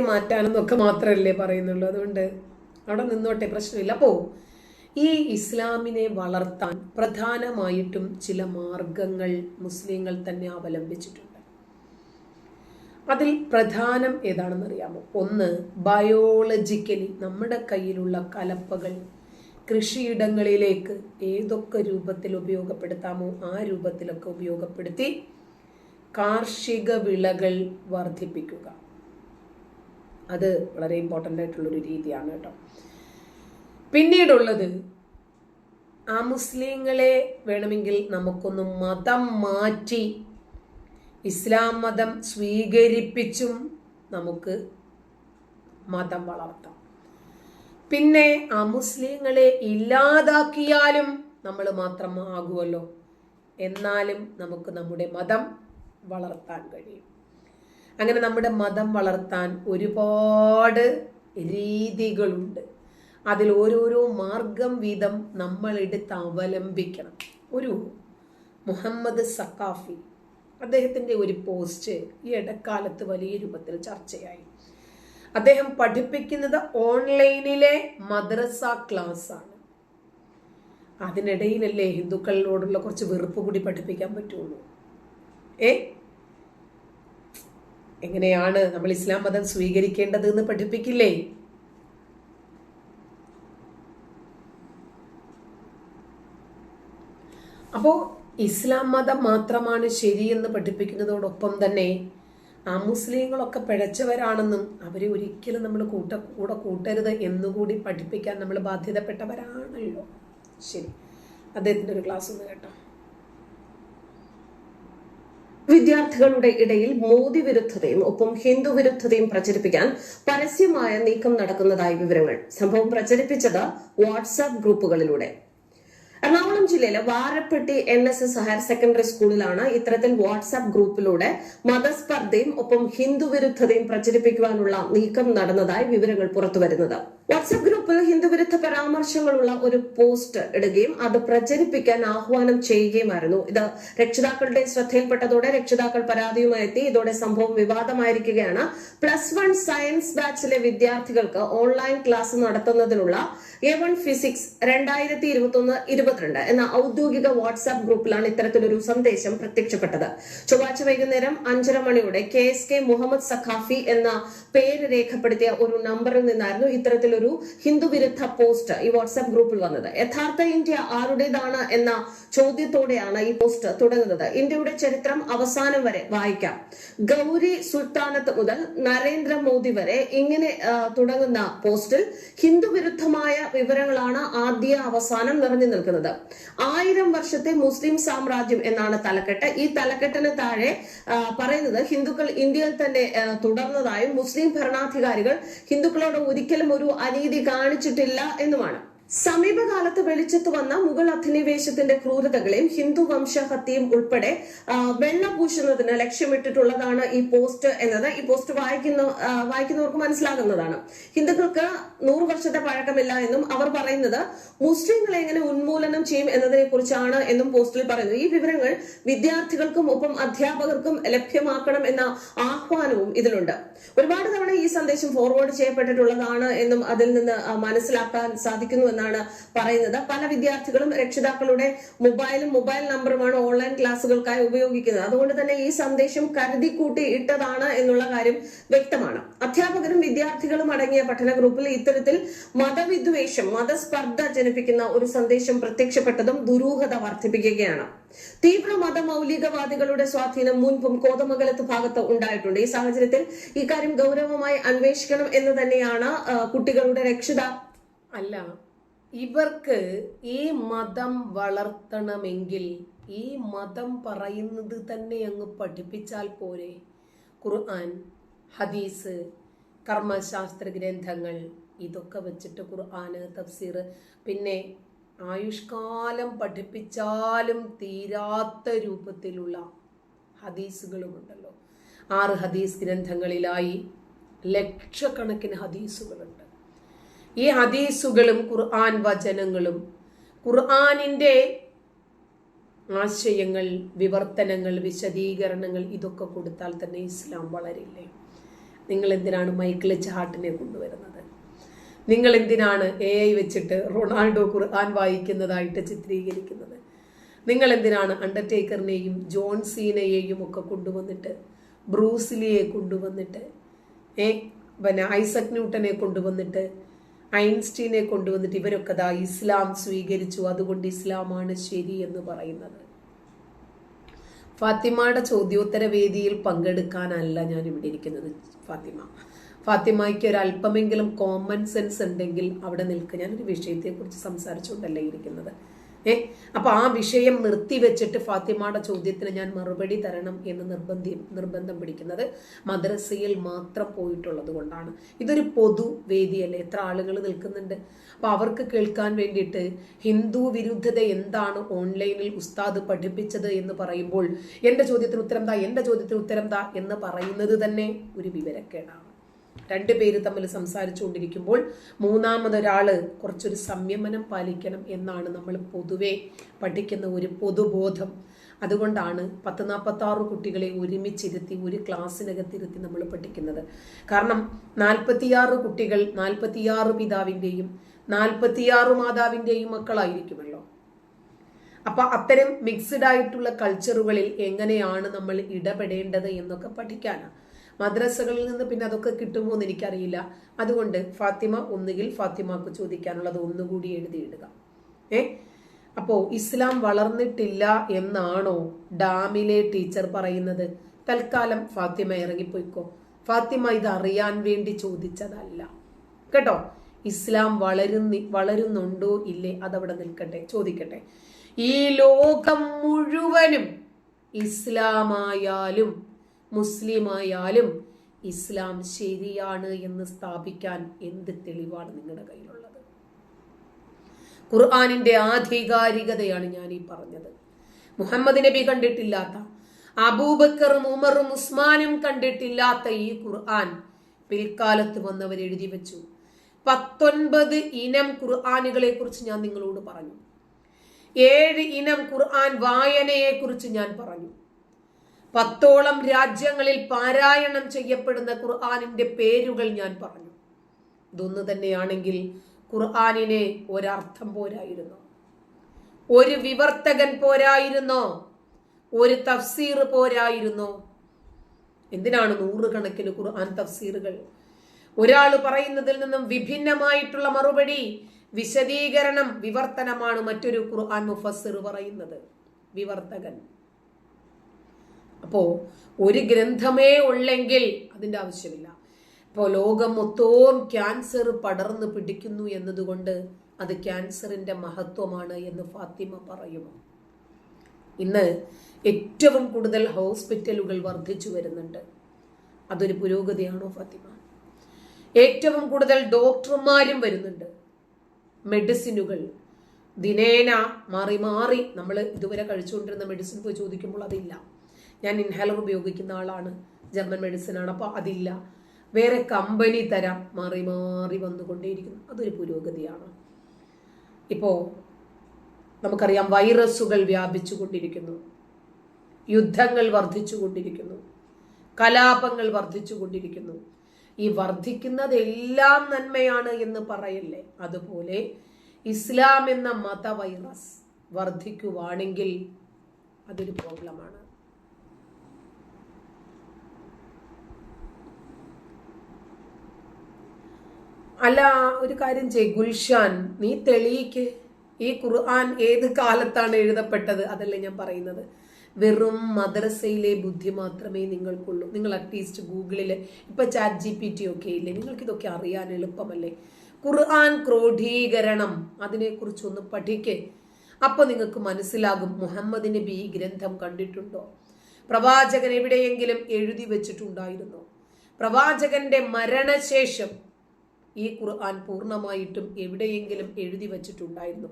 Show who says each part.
Speaker 1: മാറ്റാനെന്നൊക്കെ മാത്രമല്ലേ പറയുന്നുള്ളൂ. അതുകൊണ്ട് അവിടെ നിന്നോട്ടെ പ്രശ്നമില്ല. അപ്പോ ഈ ഇസ്ലാമിനെ വളർത്താൻ പ്രധാനമായിട്ടും ചില മാർഗങ്ങൾ മുസ്ലിങ്ങൾ തന്നെ അവലംബിച്ചിട്ടുണ്ട്. അതിൽ പ്രധാനം ഏതാണെന്ന് അറിയാമോ ഒന്ന് ബയോളജിക്കലി നമ്മുടെ കയ്യിലുള്ള കലപ്പകൾ കൃഷിയിടങ്ങളിലേക്ക് ഏതൊക്കെ രൂപത്തിൽ ഉപയോഗപ്പെടുത്താമോ ആ രൂപത്തിലൊക്കെ ഉപയോഗപ്പെടുത്തി കാർഷിക വിളകൾ വർദ്ധിപ്പിക്കുക. അത് വളരെ ഇമ്പോർട്ടന്റ് ആയിട്ടുള്ളൊരു രീതിയാണ് കേട്ടോ. പിന്നീടുള്ളത് ആ മുസ്ലിങ്ങളെ വേണമെങ്കിൽ നമുക്കൊന്ന് മതം മാറ്റി ഇസ്ലാം മതം സ്വീകരിപ്പിച്ചും നമുക്ക് മതം വളർത്താം. പിന്നെ ആ മുസ്ലിങ്ങളെ ഇല്ലാതാക്കിയാലും നമ്മൾ മാത്രം ആകുമല്ലോ എന്നാലും നമുക്ക് നമ്മുടെ മതം വളർത്താൻ കഴിയും. അങ്ങനെ നമ്മുടെ മതം വളർത്താൻ ഒരുപാട് രീതികളുണ്ട്. അതിൽ ഓരോരോ മാർഗം വീതം നമ്മൾ എടുത്ത് അവലംബിക്കണം. ഒരു മുഹമ്മദ് സക്കാഫി അദ്ദേഹത്തിന്റെ ഒരു പോസ്റ്റ് ഈ ഇടക്കാലത്ത് വലിയ രൂപത്തിൽ ചർച്ചയായി. അദ്ദേഹം പഠിപ്പിക്കുന്നത് ഓൺലൈനിലെ മദ്രസ ക്ലാസ് ആണ് അതിനിടയിലല്ലേ ഹിന്ദുക്കളോടുള്ള കുറച്ച് വെറുപ്പ് കൂടി പഠിപ്പിക്കാൻ പറ്റുള്ളൂ. ഏ? എങ്ങനെയാണ് നമ്മൾ ഇസ്ലാം മതം സ്വീകരിക്കേണ്ടത് എന്ന് പഠിപ്പിക്കില്ലേ? അപ്പോൾ ഇസ്ലാം മതം മാത്രമാണ് ശരിയെന്ന് പഠിപ്പിക്കുന്നതോടൊപ്പം തന്നെ ആ മുസ്ലിങ്ങളൊക്കെ പിഴച്ചവരാണെന്നും അവരെ ഒരിക്കലും നമ്മൾ കൂട്ട കൂടെ കൂട്ടരുത് എന്നുകൂടി പഠിപ്പിക്കാൻ നമ്മൾ ബാധ്യതപ്പെട്ടവരാണല്ലോ. ശരി. അദ്ദേഹത്തിന്റെ ഒരു ക്ലാസ് ഒന്ന് കേട്ടോ.
Speaker 2: വിദ്യാർത്ഥികളുടെ ഇടയിൽ മോദി വിരുദ്ധതയും ഒപ്പം ഹിന്ദു വിരുദ്ധതയും പ്രചരിപ്പിക്കാൻ പരസ്യമായ നീക്കം നടക്കുന്നതായി വിവരങ്ങൾ. സംഭവം പ്രചരിപ്പിച്ചത് വാട്സാപ്പ് ഗ്രൂപ്പുകളിലൂടെ. എറണാകുളം ജില്ലയിലെ Varappetty N S S higher secondary സ്കൂളിലാണ് ഇത്തരത്തിൽ വാട്സാപ്പ് ഗ്രൂപ്പിലൂടെ മതസ്പർദ്ധയും ഒപ്പം ഹിന്ദു വിരുദ്ധതയും പ്രചരിപ്പിക്കുവാനുള്ള നീക്കം നടന്നതായി വിവരങ്ങൾ പുറത്തുവരുന്നത്. വാട്സാപ്പ് ഗ്രൂപ്പിൽ ഹിന്ദുവിരുദ്ധ പരാമർശങ്ങളുള്ള ഒരു പോസ്റ്റ് ഇടുകയും അത് പ്രചരിപ്പിക്കാൻ ആഹ്വാനം ചെയ്യുകയുമായിരുന്നു. ഇത് രക്ഷിതാക്കളുടെ ശ്രദ്ധയിൽപ്പെട്ടതോടെ രക്ഷിതാക്കൾ പരാതിയുമായി എത്തി. ഇതോടെ സംഭവം വിവാദമായിരിക്കുകയാണ്. പ്ലസ് വൺ സയൻസ് ബാച്ചിലെ വിദ്യാർത്ഥികൾക്ക് ഓൺലൈൻ ക്ലാസ് നടത്തുന്നതിനുള്ള എ വൺ ഫിസിക്സ് രണ്ടായിരത്തി ഇരുപത്തി ഒന്ന് ഇരുപത്തിരണ്ട് എന്ന ഔദ്യോഗിക വാട്സാപ്പ് ഗ്രൂപ്പിലാണ് ഇത്തരത്തിലൊരു സന്ദേശം പ്രത്യക്ഷപ്പെട്ടത്. ചൊവ്വാഴ്ച വൈകുന്നേരം അഞ്ചര മണിയോടെ K S K Muhammad Sakhafi എന്ന പേര് രേഖപ്പെടുത്തിയ ഒരു നമ്പറിൽ നിന്നായിരുന്നു ഇത്തരത്തിലൊരു ഹിന്ദു വിരുദ്ധ പോസ്റ്റ് ഈ വാട്സാപ്പ് ഗ്രൂപ്പിൽ വന്നത്. യഥാർത്ഥ ഇന്ത്യ ആരുടേതാണ് എന്ന ചോദ്യത്തോടെയാണ് ഈ പോസ്റ്റ് തുടങ്ങുന്നത്. ഇന്ത്യയുടെ ചരിത്രം അവസാനം വരെ വായിക്കാം. ഗൗരി സുൽത്താനത്ത് മുതൽ നരേന്ദ്രമോദി വരെ ഇങ്ങനെ തുടങ്ങുന്ന പോസ്റ്റിൽ ഹിന്ദു വിരുദ്ധമായ വിവരങ്ങളാണ് ആദ്യ അവസാനം നിറഞ്ഞു നിൽക്കുന്നത്. ആയിരം വർഷത്തെ മുസ്ലിം സാമ്രാജ്യം എന്നാണ് തലക്കെട്ട്. ഈ തലക്കെട്ടിന് താഴെ പറയുന്നത് ഹിന്ദുക്കൾ ഇന്ത്യയിൽ തന്നെ തുടർന്നതായും മുസ്ലിം ഭരണാധികാരികൾ ഹിന്ദുക്കളോട് ഒരിക്കലും ഒരു അനീതി കാണിച്ചിട്ടില്ല എന്നുമാണ്. സമീപകാലത്ത് വെളിച്ചത്ത് വന്ന മുഗൾ അധിനിവേശത്തിന്റെ ക്രൂരതകളെയും ഹിന്ദു വംശഹത്യയും ഉൾപ്പെടെ വെള്ളപൂശുന്നതിന് ലക്ഷ്യമിട്ടിട്ടുള്ളതാണ് ഈ പോസ്റ്റ് എന്നത്. ഈ പോസ്റ്റ് വായിക്കുന്ന വായിക്കുന്നവർക്ക് മനസ്സിലാകുന്നതാണ്. ഹിന്ദുക്കൾക്ക് നൂറ് വർഷത്തെ പഴക്കമില്ല എന്നും അവർ പറയുന്നത്. മുസ്ലിങ്ങളെ എങ്ങനെ ഉന്മൂലനം ചെയ്യും എന്നതിനെ കുറിച്ചാണ് എന്നും പോസ്റ്റിൽ പറയുന്നു. ഈ വിവരങ്ങൾ വിദ്യാർത്ഥികൾക്കും ഒപ്പം അധ്യാപകർക്കും ലഭ്യമാക്കണം എന്ന ആഹ്വാനവും ഇതിലുണ്ട്. ഒരുപാട് തവണ ഈ സന്ദേശം ഫോർവേഡ് ചെയ്യപ്പെട്ടിട്ടുള്ളതാണ് എന്നും അതിൽ നിന്ന് മനസ്സിലാക്കാൻ സാധിക്കുന്നു എന്നാണ് പറയുന്നത്. പല വിദ്യാർത്ഥികളും രക്ഷിതാക്കളുടെ മൊബൈലും മൊബൈൽ നമ്പറുമാണ് ഓൺലൈൻ ക്ലാസ്സുകൾക്കായി ഉപയോഗിക്കുന്നത്. അതുകൊണ്ട് തന്നെ ഈ സന്ദേശം കരുതി കൂട്ടി ഇട്ടതാണ് എന്നുള്ള കാര്യം വ്യക്തമാണ്. അധ്യാപകരും വിദ്യാർത്ഥികളും അടങ്ങിയ പഠന ഗ്രൂപ്പിൽ ഇത്തരത്തിൽ മതവിദ്വേഷം മതസ്പർദ്ധ ജനിപ്പിക്കുന്ന ഒരു സന്ദേശം പ്രത്യക്ഷപ്പെട്ടതും ദുരൂഹത വർദ്ധിപ്പിക്കുകയാണ്. തീവ്ര മതമൗലികവാദികളുടെ സ്വാധീനം മുൻപും കോതമംഗലത്ത് ഭാഗത്ത് ഉണ്ടായിട്ടുണ്ട്. ഈ സാഹചര്യത്തിൽ ഇക്കാര്യം ഗൗരവമായി അന്വേഷിക്കണം എന്ന് തന്നെയാണ് കുട്ടികളുടെ രക്ഷിതാ
Speaker 1: അല്ല. ഇവർക്ക് ഈ മതം വളർത്തണമെങ്കിൽ ഈ മതം പറയുന്നത് തന്നെ അങ്ങ് പഠിപ്പിച്ചാൽ പോരെ. ഖുർആൻ ഹദീസ് കർമ്മശാസ്ത്ര ഗ്രന്ഥങ്ങൾ ഇതൊക്കെ വെച്ചിട്ട് ഖുർആന് തഫ്സീർ പിന്നെ ആയുഷ്കാലം പഠിപ്പിച്ചാലും തീരാത്ത രൂപത്തിലുള്ള ഹദീസുകളുമുണ്ടല്ലോ. ആറ് ഹദീസ് ഗ്രന്ഥങ്ങളിലായി ലക്ഷക്കണക്കിന് ഹദീസുകളുണ്ട്. ഈ ഹദീസുകളും ഖുർആൻ വചനങ്ങളും ഖുർആാനിന്റെ ആശയങ്ങൾ വിവർത്തനങ്ങൾ വിശദീകരണങ്ങൾ ഇതൊക്കെ കൊടുത്താൽ തന്നെ ഇസ്ലാം വളരില്ലേ? നിങ്ങൾ എന്തിനാണ് മൈക്കിൾ ചാട്ടിനെ കൊണ്ടുവരുന്നത്? നിങ്ങൾ എന്തിനാണ് എ ഐ വെച്ചിട്ട് റൊണാൾഡോ ഖുർആൻ വായിക്കുന്നതായിട്ട് ചിത്രീകരിക്കുന്നത്? നിങ്ങൾ എന്തിനാണ് അണ്ടർടേക്കറിനെയും ജോൺ സീനയെയും ഒക്കെ കൊണ്ടുവന്നിട്ട് ബ്രൂസിലിയെ കൊണ്ടുവന്നിട്ട് ഏ പിന്നെ ഐസക് ന്യൂട്ടനെ കൊണ്ടുവന്നിട്ട് ഐൻസ്റ്റീനെ കൊണ്ടുവന്നിട്ട് ഇവരൊക്കെ ദാ ഇസ്ലാം സ്വീകരിച്ചു. അതുകൊണ്ട് ഇസ്ലാമാണ് ശരി എന്ന് പറയുന്നത്. ഫാത്തിമയുടെ ചോദ്യോത്തര വേദിയിൽ പങ്കെടുക്കാനല്ല ഞാൻ ഇവിടെ ഇരിക്കുന്നത് ഫാത്തിമ. ഫാത്തിമയ്ക്ക് ഒരു അല്പമെങ്കിലും കോമൺ സെൻസ് ഉണ്ടെങ്കിൽ അവിടെ നിൽക്കുക ഞാനൊരു വിഷയത്തെക്കുറിച്ച് സംസാരിച്ചുകൊണ്ടല്ലേ ഇരിക്കുന്നത്. ഏ? അപ്പൊ ആ വിഷയം നിർത്തിവെച്ചിട്ട് ഫാത്തിമയുടെ ചോദ്യത്തിന് ഞാൻ മറുപടി തരണം എന്ന് നിർബന്ധി നിർബന്ധം പിടിക്കുന്നത് മദ്രസയിൽ മാത്രം പോയിട്ടുള്ളത് കൊണ്ടാണ്. ഇതൊരു പൊതു വേദിയല്ലേ? എത്ര ആളുകൾ നിൽക്കുന്നുണ്ട്. അപ്പൊ അവർക്ക് കേൾക്കാൻ വേണ്ടിയിട്ട് ഹിന്ദു വിരുദ്ധത എന്താണ് ഓൺലൈനിൽ ഉസ്താദ് പഠിപ്പിച്ചത് എന്ന് പറയുമ്പോൾ എന്റെ ചോദ്യത്തിന് ഉത്തരം താ എന്റെ ചോദ്യത്തിന് ഉത്തരം താ എന്ന് പറയുന്നത് തന്നെ ഒരു വിവരക്കേടാണ്. രണ്ട് പേര് തമ്മിൽ സംസാരിച്ചുകൊണ്ടിരിക്കുമ്പോൾ മൂന്നാമതൊരാൾ കുറച്ചൊരു സംയമനം പാലിക്കണം എന്നാണ് നമ്മൾ പൊതുവെ പഠിക്കുന്ന ഒരു പൊതുബോധം. അതുകൊണ്ടാണ് പത്ത് നാൽപ്പത്താറ് കുട്ടികളെ ഒരുമിച്ചിരുത്തി ഒരു ക്ലാസ്സിനകത്തിരുത്തി നമ്മൾ പഠിക്കുന്നത്. കാരണം നാൽപ്പത്തിയാറ് കുട്ടികൾ നാൽപ്പത്തിയാറ് പിതാവിന്റെയും നാൽപ്പത്തിയാറ് മാതാവിന്റെയും മക്കളായിരിക്കുമല്ലോ. അപ്പൊ അത്തരം മിക്സഡ് ആയിട്ടുള്ള കൾച്ചറുകളിൽ എങ്ങനെയാണ് നമ്മൾ ഇടപെടേണ്ടത് എന്നൊക്കെ പഠിക്കാനാണ്. മദ്രസകളിൽ നിന്ന് പിന്നെ അതൊക്കെ കിട്ടുമോ എന്ന് എനിക്കറിയില്ല. അതുകൊണ്ട് ഫാത്തിമ ഒന്നുകിൽ ഫാത്തിമക്ക് ചോദിക്കാനുള്ളത് ഒന്നുകൂടി എഴുതിയിടുക. ഏ? അപ്പോ ഇസ്ലാം വളർന്നിട്ടില്ല എന്നാണോ ഡാമിലെ ടീച്ചർ പറയുന്നത്? തൽക്കാലം ഫാത്തിമ ഇറങ്ങിപ്പോയിക്കോ. ഫാത്തിമ ഇത് അറിയാൻ വേണ്ടി ചോദിച്ചതല്ല. കേട്ടോ? ഇസ്ലാം വളരുന്നി വളരുന്നുണ്ടോ ഇല്ലേ? അതവിടെ നിൽക്കട്ടെ ചോദിക്കട്ടെ. ഈ ലോകം മുഴുവനും ഇസ്ലാമായാലും മുസ്ലിമായാലും ഇസ്ലാം ശരിയാണ് എന്ന് സ്ഥാപിക്കാൻ എന്ത് തെളിവാണ് നിങ്ങളുടെ കയ്യിലുള്ളത്? ഖുർആാനിന്റെ ആധികാരികതയാണ് ഞാൻ ഈ പറഞ്ഞത്. മുഹമ്മദ് നബി കണ്ടിട്ടില്ലാത്ത അബൂബക്കറും ഉമറും ഉസ്മാനും കണ്ടിട്ടില്ലാത്ത ഈ ഖുർആൻ പിൽക്കാലത്ത് വന്നവർ എഴുതി വെച്ചു. പത്തൊൻപത് ഇനം ഖുർആാനുകളെ കുറിച്ച് ഞാൻ നിങ്ങളോട് പറഞ്ഞു. ഏഴ് ഇനം ഖുർആൻ വായനയെ കുറിച്ച് ഞാൻ പറഞ്ഞു. പത്തോളം രാജ്യങ്ങളിൽ പാരായണം ചെയ്യപ്പെടുന്ന ഖുർആാനിന്റെ പേരുകൾ ഞാൻ പറഞ്ഞു. ഇതൊന്നു തന്നെയാണെങ്കിൽ ഖുർആാനിനെ ഒരർത്ഥം പോരായിരുന്നു. ഒരു വിവർത്തകൻ പോരായിരുന്നു. ഒരു തഫ്സീർ പോരായിരുന്നു. എന്തിനാണ് നൂറുകണക്കിന് ഖുർആൻ തഫ്സീറുകൾ? ഒരാൾ പറയുന്നതിൽ നിന്നും വിഭിന്നമായിട്ടുള്ള മറുപടി വിശദീകരണം വിവർത്തനമാണ് മറ്റൊരു ഖുർആൻ മുഫസ്സിർ പറയുന്നത്. വിവർത്തകൻ. അപ്പോ ഒരു ഗ്രന്ഥമേ ഉള്ളെങ്കിൽ അതിന്റെ ആവശ്യമില്ല. ഇപ്പോൾ ലോകം മൊത്തവും ക്യാൻസർ പടർന്ന് പിടിക്കുന്നു എന്നതുകൊണ്ട് അത് ക്യാൻസറിന്റെ മഹത്വമാണ് എന്ന് ഫാത്തിമ പറയുമോ ഇന്ന് ഏറ്റവും കൂടുതൽ ഹോസ്പിറ്റലുകൾ വർദ്ധിച്ചു വരുന്നുണ്ട്. അതൊരു പുരോഗതിയാണോ ഫാത്തിമ? ഏറ്റവും കൂടുതൽ ഡോക്ടർമാരും വരുന്നുണ്ട്. മെഡിസിനുകൾ. ദിനേന മാറി മാറി നമ്മൾ ഇതുവരെ കഴിച്ചുകൊണ്ടിരുന്ന മെഡിസിൻ പോയി ചോദിക്കുമ്പോൾ അതില്ല. ഞാൻ ഇൻഹാലർ ഉപയോഗിക്കുന്ന ആളാണ്. ജർമ്മൻ മെഡിസിൻ ആണ്. അപ്പോൾ അതില്ല. വേറെ കമ്പനി തരാം മാറി മാറി വന്നുകൊണ്ടേയിരിക്കുന്നു. അതൊരു പുരോഗതിയാണ്. ഇപ്പോൾ നമുക്കറിയാം വൈറസുകൾ വ്യാപിച്ചു കൊണ്ടിരിക്കുന്നു യുദ്ധങ്ങൾ വർദ്ധിച്ചു കൊണ്ടിരിക്കുന്നു കലാപങ്ങൾ വർദ്ധിച്ചു കൊണ്ടിരിക്കുന്നു ഈ വർദ്ധിക്കുന്നതെല്ലാം നന്മയാണ് എന്ന് പറയല്ലേ? അതുപോലെ ഇസ്ലാം എന്ന മത വൈറസ് വർദ്ധിക്കുവാണെങ്കിൽ അതൊരു പ്രോബ്ലമാണ് അല്ല ഒരു കാര്യം ചെയ് ഗുൽഷാൻ നീ തെളിയിക്ക്. ഈ ഖുർആൻ ഏത് കാലത്താണ് എഴുതപ്പെട്ടത്? അതല്ലേ ഞാൻ പറയുന്നത്. വെറും മദ്രസയിലെ ബുദ്ധി മാത്രമേ നിങ്ങൾക്കുള്ളൂ. നിങ്ങൾ അറ്റ്ലീസ്റ്റ് ഗൂഗിളിൽ ഇപ്പൊ ചാറ്റ് ജി പി ടി ഒക്കെ ഇല്ലേ? നിങ്ങൾക്ക് ഇതൊക്കെ അറിയാൻ എളുപ്പമല്ലേ? ഖുർആൻ ക്രോഡീകരണം. അതിനെക്കുറിച്ചൊന്ന് പഠിക്കേ. അപ്പൊ നിങ്ങൾക്ക് മനസ്സിലാകും മുഹമ്മദ് നബി ഗ്രന്ഥം കണ്ടിട്ടുണ്ടോ? പ്രവാചകൻ എവിടെയെങ്കിലും എഴുതി വെച്ചിട്ടുണ്ടായിരുന്നോ? പ്രവാചകന്റെ മരണശേഷം ഈ ഖുർആൻ പൂർണമായിട്ടും എവിടെയെങ്കിലും എഴുതി വച്ചിട്ടുണ്ടായിരുന്നു.